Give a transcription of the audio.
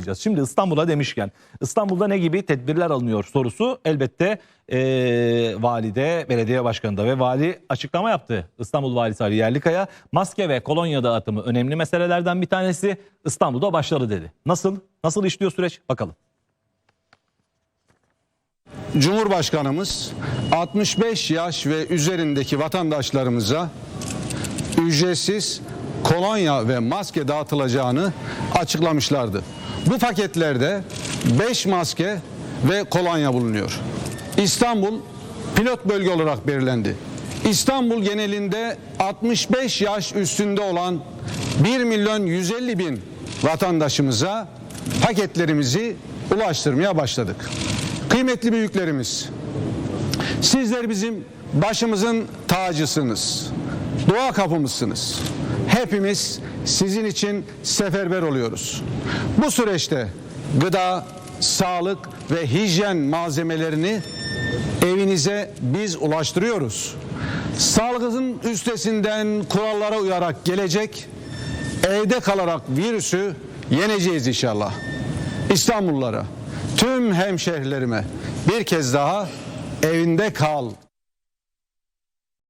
edeceğiz. Şimdi İstanbul'a demişken İstanbul'da ne gibi tedbirler alınıyor sorusu elbette eee valide, belediye başkanı da ve vali açıklama yaptı. İstanbul Valisi Ali Yerlikaya maske ve kolonya dağıtımı önemli meselelerden bir tanesi İstanbul'da başladı dedi. Nasıl? Nasıl işliyor süreç? Bakalım. Cumhurbaşkanımız 65 yaş ve üzerindeki vatandaşlarımıza ücretsiz kolonya ve maske dağıtılacağını açıklamışlardı. Bu paketlerde 5 maske ve kolonya bulunuyor. İstanbul pilot bölge olarak belirlendi. İstanbul genelinde 65 yaş üstünde olan 1 milyon 150 bin vatandaşımıza paketlerimizi ulaştırmaya başladık. Kıymetli büyüklerimiz, sizler bizim başımızın tacısınız. Dua kapımızsınız. Hepimiz sizin için seferber oluyoruz. Bu süreçte gıda, sağlık ve hijyen malzemelerini evinize biz ulaştırıyoruz. Sağlığınızın üstesinden kurallara uyarak gelecek, evde kalarak virüsü yeneceğiz inşallah. İstanbullulara, tüm hemşehrilerime bir kez daha evinde kal,